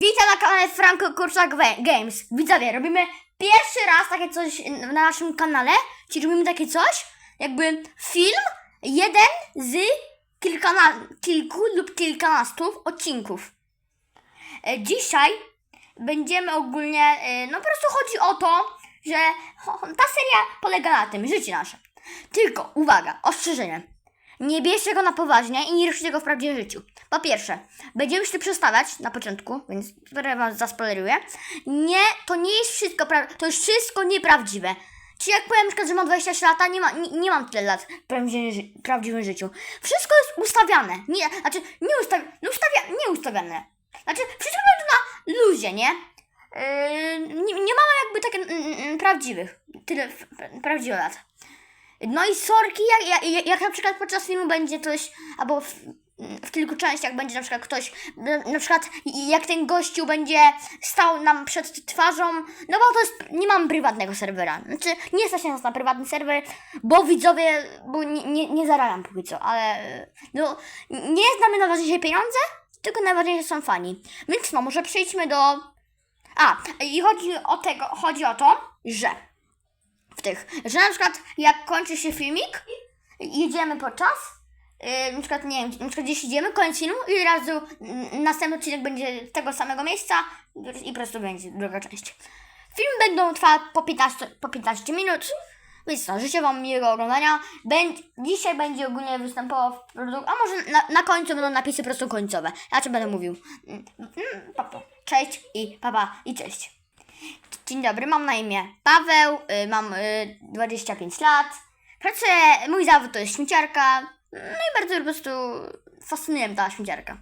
Witam na kanale Franco Kurczak Games. Widzowie, robimy pierwszy raz takie coś na naszym kanale, czyli robimy takie coś, jakby film jeden z kilkana, kilku lub kilkunastu odcinków. E, Dzisiaj będziemy ogólnie, e, no po prostu chodzi o to, że ta seria polega na tym, życie nasze. Tylko, uwaga, ostrzeżenie. Nie bierzcie go na poważnie i nie róbcie go w prawdziwym życiu. Po pierwsze, będziemy się przestawiać na początku, więc wam zaspoileruję. Nie, to nie jest wszystko, pra- to jest wszystko nieprawdziwe. Czyli jak powiem że mam 20 lat, a nie, ma, nie, nie mam tyle lat w prawdziwym, ży- prawdziwym życiu. Wszystko jest ustawiane. Nie, znaczy, nie, ustawi, no ustawia, nie ustawiane. Znaczy, wszystko będzie na luzie, nie? Yy, nie, nie mamy jakby takie mm, mm, prawdziwych, tyle prawdziwych lat. No i sorki, jak, jak, jak na przykład podczas filmu będzie coś, albo w, w kilku częściach będzie na przykład ktoś, na, przykład jak ten gościu będzie stał nam przed twarzą, no bo to jest, nie mam prywatnego serwera, znaczy nie stać nas na prywatny serwer, bo widzowie, bo nie, nie, nie zarabiam póki co, ale no nie znamy najważniejsze pieniądze, tylko najważniejsze są fani. Więc no, może przejdźmy do... A, i chodzi o tego, chodzi o to, że w tych, że na przykład jak kończy się filmik, jedziemy po czas, yy, na przykład nie wiem, na przykład gdzieś idziemy, koniec filmu i razu mm, następny odcinek będzie tego samego miejsca i po prostu będzie druga część. Filmy będą trwały po 15, po 15 minut, więc no, życzę Wam miłego oglądania. Będ, dzisiaj będzie ogólnie występował w produkt, a może na, na końcu będą napisy po prostu końcowe. Ja czy będę mówił. Mm, mm, Papa. Cześć i papa i cześć. Dzień dobry, mam na imię Paweł, y, mam y, 25 lat. Pracuję, mój zawód to jest śmieciarka. No i bardzo po prostu fascynuje mnie ta śmieciarka.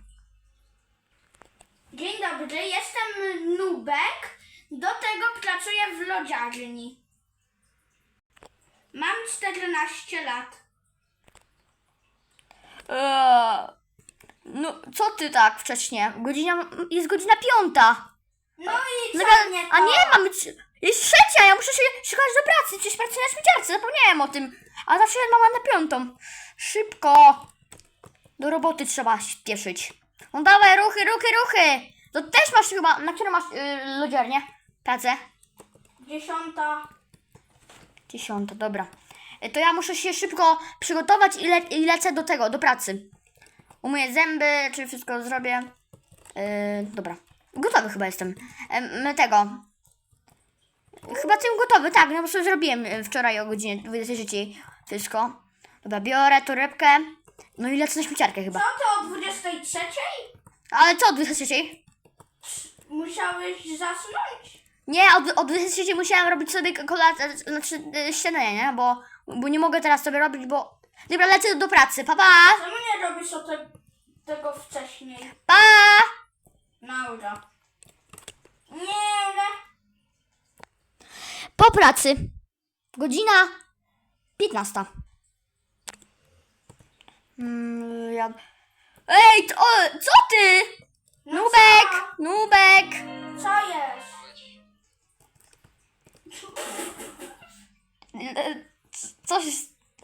Dzień dobry, jestem Nubek. Do tego pracuję w lodziarni. Mam 14 lat. Eee, no, co ty tak wcześnie? Godzina, jest godzina piąta. No i co Zaga- mnie to? a nie, mamy. trzy- Jest trzecia, ja muszę się szukać do pracy. Przecież pracuję na śmieciarce, zapomniałem o tym. A zawsze mama na piątą. Szybko. Do roboty trzeba spieszyć. No dawaj, ruchy, ruchy, ruchy. To też masz chyba. Na którą masz yy, lodziarnię? Pracę? Dziesiąta. Dziesiąta, dobra. Y, To ja muszę się szybko przygotować i, le i lecę do tego, do pracy. Umyję zęby, czy wszystko zrobię. Yy, dobra. Gotowy chyba jestem. Em, tego. Chyba jestem gotowy, tak, no po prostu zrobiłem wczoraj o godzinie 23 wszystko. Dobra, biorę torebkę. No i lecę na śmieciarkę Co chyba. to o 23? Ale co o 23? Musiałeś zasnąć. Nie, o, o 23 musiałem robić sobie kolację, znaczy y, śniadanie, nie? Bo, bo nie mogę teraz sobie robić, bo... Dobra, lecę do pracy, pa pa! Czemu nie robisz o te, tego wcześniej? Pa! Naura. Nie, nie. Po pracy. Godzina 15. Mm, ja... Ej, to, o, co ty? No Nubek! Nubek! Co? Co jest? Coś...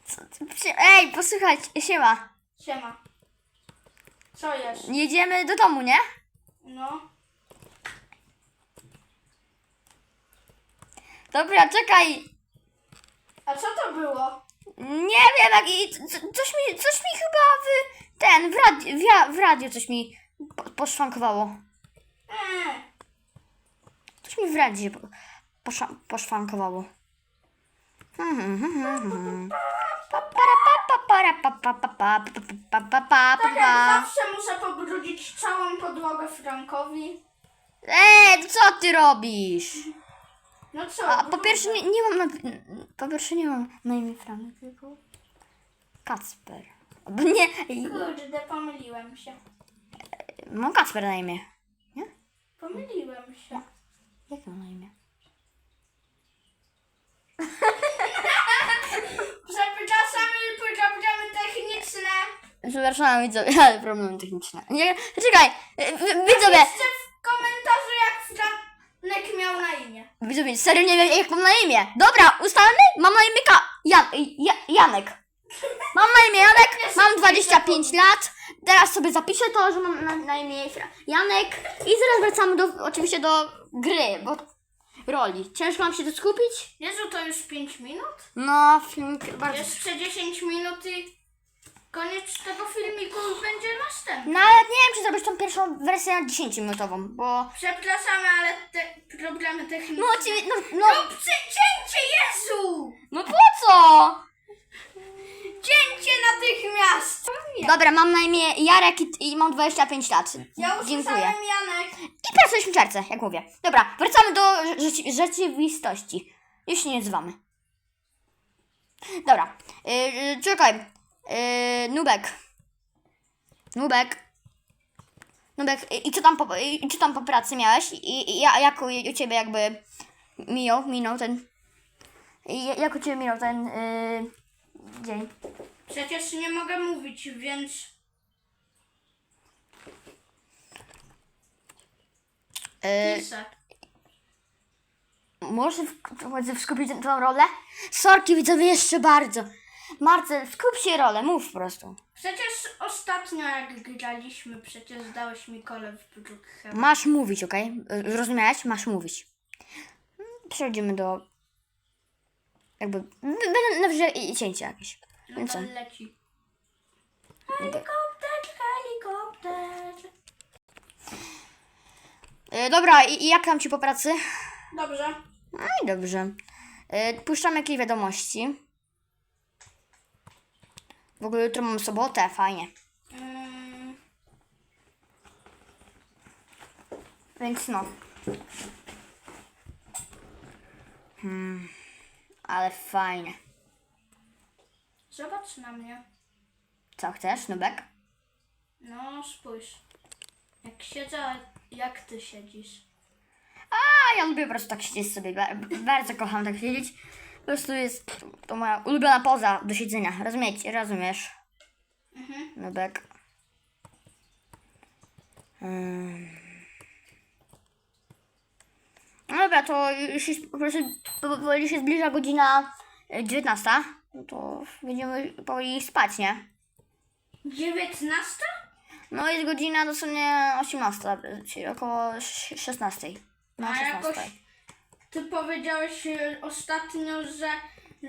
Co, co, ej, posłuchaj, siema. Siema. Co jest? Jedziemy do domu, nie? No. Dobra, czekaj. A co to było? Nie wiem, jak i co- coś mi, coś mi chyba w ten, w radio, w, ja- w radio coś mi po, poszwankowało. Eee. Coś mi w radiu po, posza- poszwankowało. Pa, para, pa, pa, para, pa, pa, pa, pa, pa, pa, pa, pa, Tak jak pa. zawsze muszę pobrudzić całą podłogę Frankowi. Ej, co ty robisz? No co? A po pierwsze nie, nie mam na, po pierwsze nie mam na imię Franek, tylko Kacper. Bo nie, Kurde, pomyliłem się. mam Kacper na imię. Nie? Pomyliłem się. Jak mam na imię? Techniczne. Przepraszam, widzowie, ale problemy techniczne. Nie, czekaj, wi- widzowie, Piszcie w komentarzu, jak Franek miał na imię. widzowie, serio nie wiem, jak mam na imię. Dobra, ustalmy? Mam na imię Ka... Jan, ja, Janek. Mam na imię Janek, mam 25 lat, teraz sobie zapiszę to, że mam na, na imię Janek i zaraz wracamy do, oczywiście do gry, bo roli. Ciężko nam się to skupić? Jezu, to już 5 minut? No, filmik bardzo... Jeszcze 10 minut i koniec tego filmiku będzie następny. No ale nie wiem, czy zrobić tą pierwszą wersję na 10-minutową, bo... Przepraszamy, ale te problemy techniczne. No, oczywiście, no, no, No Jezu! no po co? Cięcie natychmiast! Dobra, mam na imię Jarek i, i mam 25 lat. Ja Dziękuję. usłyszałem Janek. I pracuję w śmieciarce, jak mówię. Dobra, wracamy do rzeci- rzeczywistości. Już się nie odzywamy. Dobra, yy, czekaj. Yy, Nubek. Nubek. Nubek, i- i co tam po, i i co tam po pracy miałeś? I, i ja- jak u, u ciebie jakby minął, minął ten... i Jak u ciebie minął ten yy, dzień? Przecież nie mogę mówić, więc Yy, piszę. Może w, skupić tą rolę? Sorki widzowie jeszcze bardzo. Marcel, skup się rolę, mów po prostu. Przecież ostatnio jak graliśmy, przecież dałeś mi kole w brzuchę. Masz mówić, okej? Zrozumiałeś? Masz mówić. Przechodzimy do... Jakby... Będę najwyżej i- cięcie jakieś. No Więc to co? leci. Helikopter, helikopter. Yy, dobra, i, i jak tam ci po pracy? Dobrze. No i dobrze. Yy, puszczam jakieś wiadomości. W ogóle jutro mam sobotę, fajnie. Mm, Więc no. Hmm. Ale fajnie. zobacz na mnie. Co chcesz, Nubek? No, spójrz. Jak siedzę, jak ty siedzisz. A ja lubię po prostu tak siedzieć sobie. Ba- Bardzo kocham tak siedzieć. Po prostu jest to moja ulubiona poza do siedzenia. Rozumiecie? Rozumiesz? Mhm. Nubek. Hmm. No dobra, to już jest, po prostu powoli się zbliża godzina e, 19. No to będziemy powoli spać, nie? 19? No jest godzina dosłownie 18, czyli około sz- 16. No A 16. ty powiedziałeś e, ostatnio, że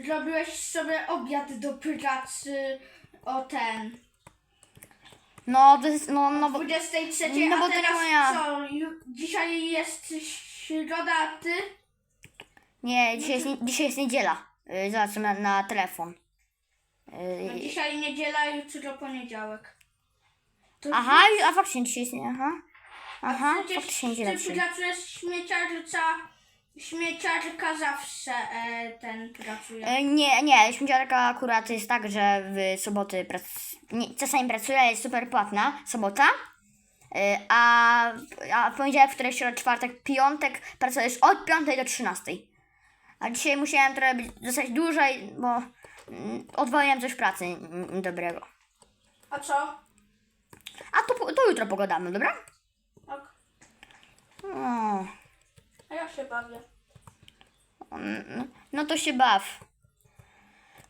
zrobiłeś sobie obiad do pracy o ten. No to jest, no, no bo... 23, No bo a to teraz moja- co? Ju- dzisiaj jest środa, a ty? Nie, dzisiaj jest, nie- dzisiaj jest niedziela. Yy, Zobaczmy na, na telefon. No, Yy, dzisiaj niedziela, jutro poniedziałek. To aha, a faktycznie dzisiaj jest nie, aha. Aha, Przecież faktycznie niedziela ty dzisiaj. pracujesz śmieciarca, śmieciarka zawsze e, ten pracuje. Yy, Nie, nie, śmieciarka akurat jest tak, że w soboty prac... nie, czasami pracuje, ale jest super płatna, sobota. Yy, A, a w poniedziałek, wtorek, środa, czwartek, piątek pracujesz od 5 do 13. A dzisiaj musiałem trochę być, zostać dłużej, bo mm, odwaliłem coś w pracy mm, dobrego. A co? A to, po- to jutro pogadamy, dobra? Ok. O, A ja się bawię. No, no to się baw.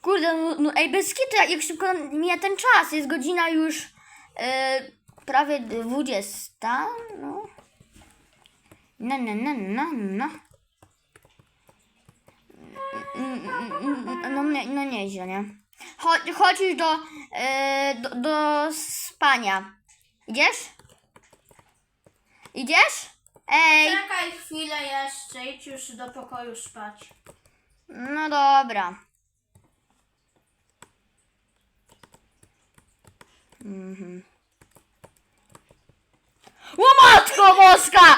Kurde, no, no ej, bez kitu, jak, szybko mija ten czas. Jest godzina już e, prawie 20, no. No, no, no, no, no. No, nie, no nieźle, nie? Chodź już do, e, do, do spania. Idziesz? Idziesz? Ej! Czekaj chwilę jeszcze, idź już do pokoju spać. No dobra. Mhm. O matko boska!